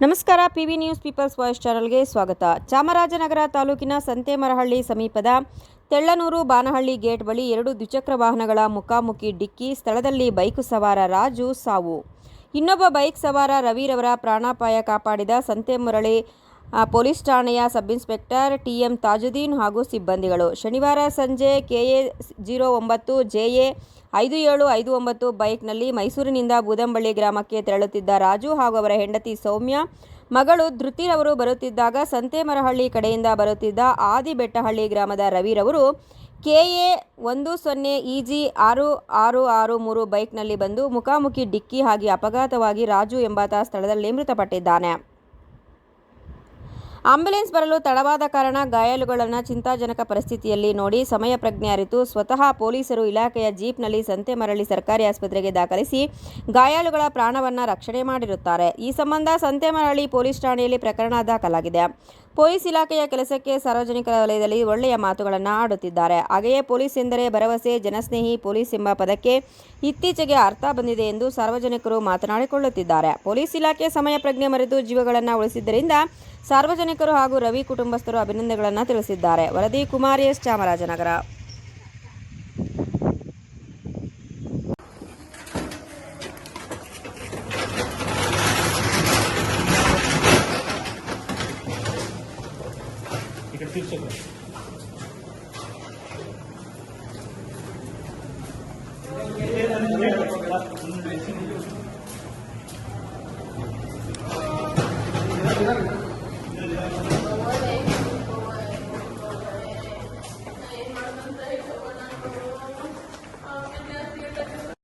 ನಮಸ್ಕಾರ PV news people's voice ಚಾನಲ್ಗೆ ಸ್ವಾಗತ. ಚಾಮರಾಜನಗರ ತಾಲೂಕಿನ ಸಂತೇಮರಹಳ್ಳಿ ಸಮೀಪದ ತೆಳ್ಳನೂರು ಬಾನಹಳ್ಳಿ ಗೇಟ್ ಬಳಿ ಎರಡು ದ್ವಿಚಕ್ರ ವಾಹನಗಳ ಮುಖಾಮುಖಿ ಡಿಕ್ಕಿ ಸ್ಥಳದಲ್ಲಿ ಬೈಕ್ ಸವಾರ ರಾಜು ಸಾವು. ಇನ್ನೊಬ್ಬ ಬೈಕ್ ಸವಾರ ರವಿರವರ ಪ್ರಾಣಾಪಾಯ ಕಾಪಾಡಿದ ಸಂತೆ ಆ, ಪೊಲೀಸ್ ಠಾಣೆಯ ಸಬ್ಇನ್ಸ್ಪೆಕ್ಟರ್ ಟಿಎಂ ತಾಜುದ್ದೀನ್ ಹಾಗೂ ಸಿಬ್ಬಂದಿಗಳು. ಶನಿವಾರ ಸಂಜೆ ಕೆಎ ಜೀರೋ ಒಂಬತ್ತು ಜೆಎ ಐದು ಏಳು ಐದು ಒಂಬತ್ತು ಬೈಕ್ನಲ್ಲಿ ಮೈಸೂರಿನಿಂದ ಬೂದಂಬಳ್ಳಿ ಗ್ರಾಮಕ್ಕೆ ತೆರಳುತ್ತಿದ್ದ ರಾಜು ಹಾಗೂ ಅವರ ಹೆಂಡತಿ ಸೌಮ್ಯ. ಮಗಳು ಧೃತಿರವರು ಬರುತ್ತಿದ್ದಾಗ ಸಂತೇಮರಹಳ್ಳಿ ಕಡೆಯಿಂದ ಬರುತ್ತಿದ್ದ ಆದಿಬೆಟ್ಟಹಳ್ಳಿ ಗ್ರಾಮದ ರವಿರವರು ಕೆಎ ಒಂದು ಸೊನ್ನೆ ಇಜಿ ಆರು ಆರು ಆರು ಮೂರು ಬೈಕ್ನಲ್ಲಿ ಬಂದು ಮುಖಾಮುಖಿ ಡಿಕ್ಕಿ ಹಾಗೆ ಅಪಘಾತವಾಗಿ ರಾಜು ಎಂಬಾತ ಸ್ಥಳದಲ್ಲಿ ಮೃತಪಟ್ಟಿದ್ದಾನೆ. ಆಂಬ್ಯುಲೆನ್ಸ್ ಬರಲು ತಡವಾದ ಕಾರಣ ಗಾಯಾಳುಗಳನ್ನು ಚಿಂತಾಜನಕ ಪರಿಸ್ಥಿತಿಯಲ್ಲಿ ನೋಡಿ ಸಮಯ ಪ್ರಜ್ಞೆ ಅರಿತು ಸ್ವತಃ ಪೊಲೀಸರು ಇಲಾಖೆಯ ಜೀಪ್ನಲ್ಲಿ ಸಂತೆಮರಳಿ ಸರ್ಕಾರಿ ಆಸ್ಪತ್ರೆಗೆ ದಾಖಲಿಸಿ ಗಾಯಾಳುಗಳ ಪ್ರಾಣವನ್ನು ರಕ್ಷಣೆ ಮಾಡಿರುತ್ತಾರೆ. ಈ ಸಂಬಂಧ ಸಂತೆಮರಳಿ ಪೊಲೀಸ್ ಠಾಣೆಯಲ್ಲಿ ಪ್ರಕರಣ ದಾಖಲಾಗಿದೆ. ಪೊಲೀಸ್ ಇಲಾಖೆಯ ಕೆಲಸಕ್ಕೆ ಸಾರ್ವಜನಿಕರ ವಲಯದಲ್ಲಿ ಒಳ್ಳೆಯ ಮಾತುಗಳನ್ನು ಆಡುತ್ತಿದ್ದಾರೆ. ಹಾಗೆಯೇ ಪೊಲೀಸ್ ಎಂದರೆ ಭರವಸೆ, ಜನಸ್ನೇಹಿ, ಪೊಲೀಸ್ ಎಂಬ ಪದಕ್ಕೆ ಇತ್ತೀಚೆಗೆ ಅರ್ಥ ಬಂದಿದೆ ಎಂದು ಸಾರ್ವಜನಿಕರು ಮಾತನಾಡಿಕೊಳ್ಳುತ್ತಿದ್ದಾರೆ. ಪೊಲೀಸ್ ಇಲಾಖೆ ಸಮಯ ಪ್ರಜ್ಞೆ ಮರೆತು ಜೀವಗಳನ್ನು ಉಳಿಸಿದ್ದರಿಂದ ಸಾರ್ವಜನಿಕರು ಹಾಗೂ ರವಿ ಕುಟುಂಬಸ್ಥರು ಅಭಿನಂದನೆಗಳನ್ನು ತಿಳಿಸಿದ್ದಾರೆ. ವರದಿ Kumar S Chamarajanagar. fifteen seconds. Yeah, yeah.